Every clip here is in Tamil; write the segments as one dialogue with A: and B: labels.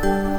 A: Thank you.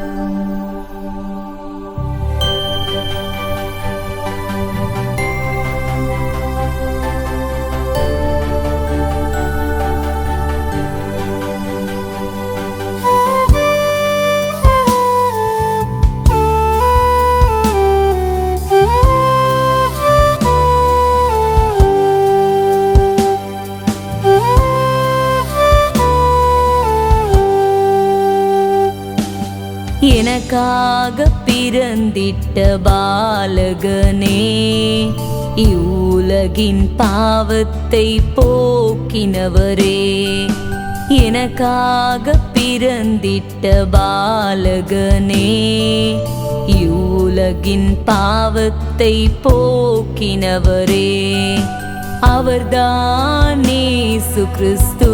A: எனக்காக பிறந்திட்ட பாலகனே இவ்வுலகின் பாவத்தை போக்கினவரே எனக்காக பிறந்திட்ட பாலகனே இவ்வுலகின் பாவத்தை போக்கினவரே. அவர்தானே சுகிறிஸ்து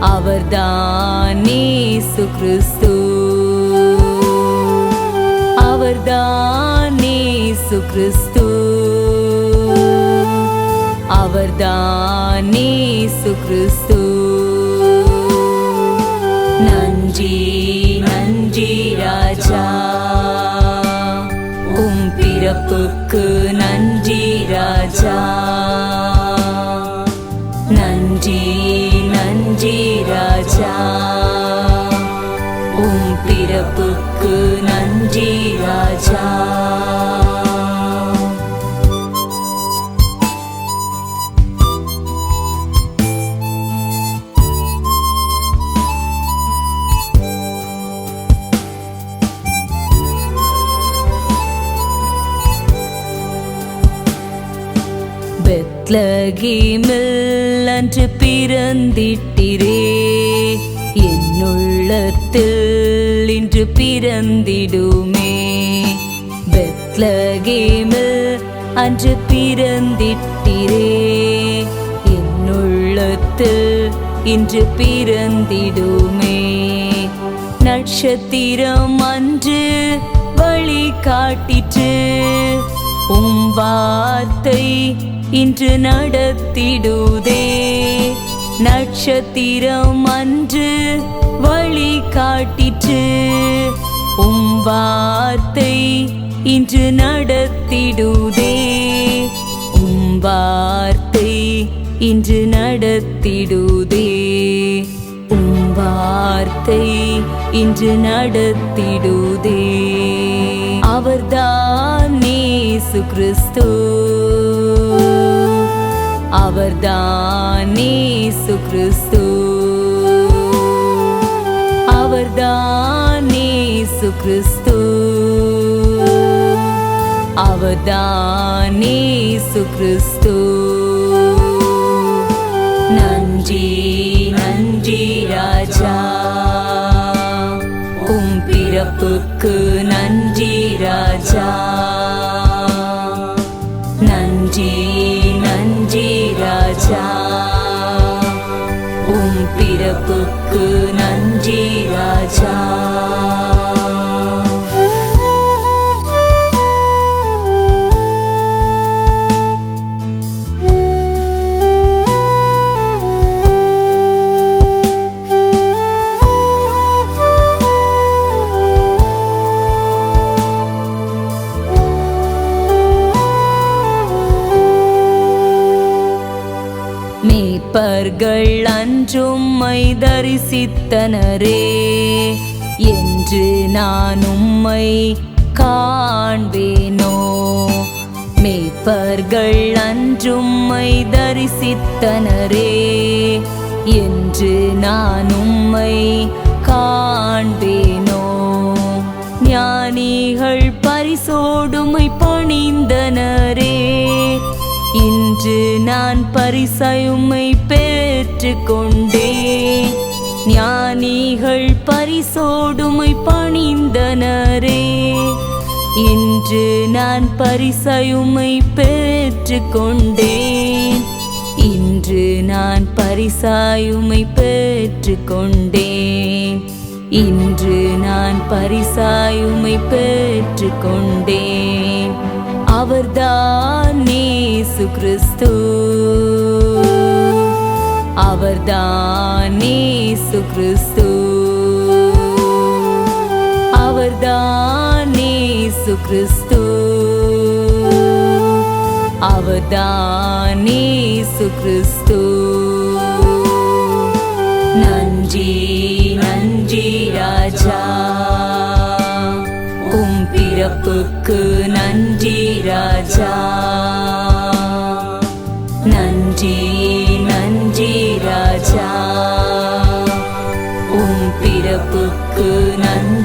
A: அவர்தானே சுகிறிஸ்து அவர்தானே சுகிறிஸ்து அவர்தானே சுகிறிஸ்து நன்றி நன்றி ராஜா. உம் பிறப்புக்கு பெத்லகீமில் அன்று பிறந்திட்டிரே. என்னுள்ளத்தில் இன்று பிறந்திடுமே. பெத்லகீமில் அன்று பிறந்திட்டிரே. என்னுள்ளத்தில் இன்று பிறந்திடுமே. நட்சத்திரம் அன்று வழி காட்டிற்று உம் வார்த்தை இன்று நடத்திடுதே. நட்சத்திரம் அன்று வழி காட்டிற்று உம் வார்த்தை இன்று நடத்திடுதே. உம் வார்த்தை இன்று நடத்திடுதே. உம் வார்த்தை இன்று நடத்திடுதே. அவர்தான் நேசு கிறிஸ்து. அவர்தான் அவர்தானே கிறிஸ்து. அவர்தான் சுகிறிஸ்து கிறிஸ்து. அவர்தான் அவர்தானே கிறிஸ்து. நன்றி நன்றி ராஜா. உம் பிறப்புக்கு நன்றி ராஜா அப்பர்கள் அன்றும்மை தரிசித்தனரே. என்று நான் உம்மை காண்பேனோ. மேய்ப்பர்கள் அன்றும்மை தரிசித்தனரே. என்று நான் உம்மை காண்பேனோ. ஞானிகள் பரிசோடுமை பணிந்தனரே. இன்று நான் பரிசயுமை பெற்று கொண்டேன் ஞானிகள் பரிசோடுமை பணிந்தனரே. இன்று நான் பரிசயுமை பெற்று கொண்டேன் இன்று நான் பரிசாயுமை பெற்று கொண்டேன் இன்று நான் பரிசாயுமை பெற்று கொண்டேன் அவர்தான் நேசு கிறிஸ்து. அவர்தான் அவர்தானே கிறிஸ்து. அவர்தான் சுகிறிஸ்து கிறிஸ்து. அவர்தான் அவர்தானே கிறிஸ்து. நன்றி நன்றி ராஜா. பிறப்புக்கு நன்றி ராஜா. நன்றி நன்றி ராஜா. உம் பிறப்புக்கு நன்றி.